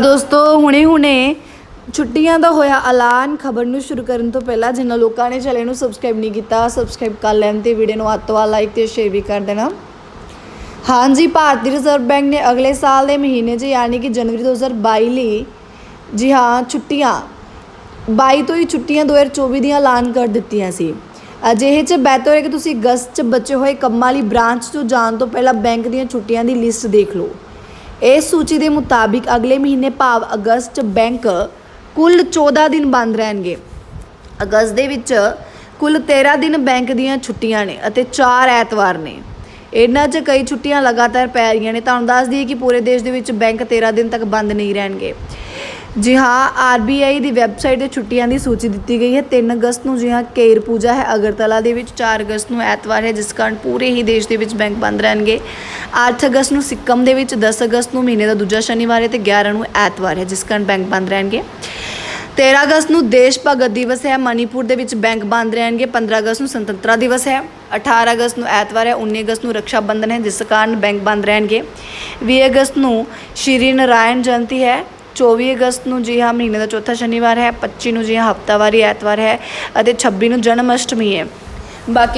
ਦੋਸਤੋ, ਹੁਣੇ ਹੁਣੇ ਛੁੱਟੀਆਂ ਦਾ ਹੋਇਆ ਐਲਾਨ। ਖਬਰ ਨੂੰ ਸ਼ੁਰੂ ਕਰਨ ਤੋਂ ਪਹਿਲਾਂ ਜਿਨ੍ਹਾਂ ਲੋਕਾਂ ਨੇ ਚੈਨਲ ਨੂੰ ਸਬਸਕ੍ਰਾਈਬ ਨਹੀਂ ਕੀਤਾ ਸਬਸਕ੍ਰਾਈਬ ਕਰ ਲੈਣ ਤੇ ਵੀਡੀਓ ਨੂੰ ਅੱਤ ਵਾਲਾ ਲਾਈਕ ਤੇ ਸ਼ੇਅਰ ਵੀ ਕਰ ਦੇਣਾ। ਹਾਂਜੀ, ਭਾਰਤੀ ਰਿਜ਼ਰਵ ਬੈਂਕ ਨੇ ਅਗਲੇ ਸਾਲ ਦੇ ਮਹੀਨੇ 'ਚ ਯਾਨੀ ਕਿ ਜਨਵਰੀ 2022 ਲਈ, ਜੀ ਹਾਂ, ਛੁੱਟੀਆਂ। 22 ਤੋਂ ਹੀ ਛੁੱਟੀਆਂ 2024 ਦੀਆਂ ਐਲਾਨ ਕਰ ਦਿੱਤੀਆਂ ਸੀ। ਅਜਿਹੇ 'ਚ ਬਿਹਤਰ ਹੈ ਕਿ ਤੁਸੀਂ ਅਗਸਤ 'ਚ ਬਚੇ ਹੋਏ ਕੰਮਾਂ ਲਈ ਬ੍ਰਾਂਚ ਤੋਂ ਜਾਣ ਤੋਂ ਪਹਿਲਾਂ ਬੈਂਕ ਦੀਆਂ ਛੁੱਟੀਆਂ ਦੀ ਲਿਸਟ ਦੇਖ ਲਓ। ਇਸ ਸੂਚੀ ਦੇ ਮੁਤਾਬਿਕ ਅਗਲੇ ਮਹੀਨੇ ਭਾਵ ਅਗਸਤ 'ਚ ਬੈਂਕ ਕੁੱਲ 14 ਦਿਨ ਬੰਦ ਰਹਿਣਗੇ। ਅਗਸਤ ਦੇ ਵਿੱਚ ਕੁੱਲ 13 ਦਿਨ ਬੈਂਕ ਦੀਆਂ ਛੁੱਟੀਆਂ ਨੇ ਅਤੇ 4 ਐਤਵਾਰ ਨੇ। ਇਹਨਾਂ 'ਚ ਕਈ ਛੁੱਟੀਆਂ ਲਗਾਤਾਰ ਪੈ ਰਹੀਆਂ ਨੇ। ਤੁਹਾਨੂੰ ਦੱਸ ਦਈਏ ਕਿ ਪੂਰੇ ਦੇਸ਼ ਦੇ ਵਿੱਚ ਬੈਂਕ 13 ਦਿਨ ਤੱਕ ਬੰਦ ਨਹੀਂ ਰਹਿਣਗੇ। ਜੀ ਹਾਂ ਆਰਬੀਆਈ ਦੀ ਵੈਬਸਾਈਟ ਤੇ ਛੁੱਟੀਆਂ ਦੀ ਸੂਚੀ ਦਿੱਤੀ ਗਈ ਹੈ। 3 ਅਗਸਤ ਨੂੰ ਜੀ ਹਾਂ, ਕੇਰ ਪੂਜਾ ਹੈ। ਅਗਰਤਲਾ ਦੇ ਵਿੱਚ 4 ਅਗਸਤ ਨੂੰ ਐਤਵਾਰ ਹੈ, ਜਿਸ ਕਾਰਨ ਪੂਰੇ ਹੀ ਦੇਸ਼ ਦੇ ਵਿੱਚ ਬੈਂਕ ਬੰਦ ਰਹਿਣਗੇ। 8 ਅਗਸਤ ਨੂੰ ਸਿੱਕਮ ਦੇ ਵਿੱਚ 10 ਅਗਸਤ ਨੂੰ ਮਹੀਨੇ ਦਾ ਦੂਜਾ ਸ਼ਨੀਵਾਰ ਹੈ ਤੇ 11 ਨੂੰ ਐਤਵਾਰ ਹੈ, ਜਿਸ ਕਾਰਨ ਬੈਂਕ ਬੰਦ ਰਹਿਣਗੇ। 13 ਅਗਸਤ ਨੂੰ ਦੇਸ਼ ਭਗਤ ਦਿਵਸ ਹੈ, ਮਨੀਪੁਰ ਦੇ ਵਿੱਚ ਬੈਂਕ ਬੰਦ ਰਹਿਣਗੇ। 15 ਅਗਸਤ ਨੂੰ ਸੁਤੰਤਰਤਾ ਦਿਵਸ ਹੈ। 18 ਅਗਸਤ ਨੂੰ ਐਤਵਾਰ ਹੈ 19 ਅਗਸਤ ਨੂੰ ਰੱਖਿਆ ਬੰਧਨ ਹੈ, ਜਿਸ ਕਾਰਨ ਬੈਂਕ ਬੰਦ ਰਹਿਣਗੇ। 20 ਅਗਸਤ ਨੂੰ ਸ਼੍ਰੀ ਨਾਰਾਇਣ ਜਯੰਤੀ ਹੈ 24 ਅਗਸਤ ਨੂੰ ਜੀ ਹਾਂ ਮਹੀਨੇ ਦਾ ਚੌਥਾ ਸ਼ਨੀਵਾਰ ਹੈ 25 ਨੂੰ ਜੀ ਹਾਂ ਹਫਤਾਵਾਰੀ ਐਤਵਾਰ ਹੈ ਅਤੇ 26 ਨੂੰ ਜਨਮ ਅਸ਼ਟਮੀ ਹੈ। ਬਾਕੀ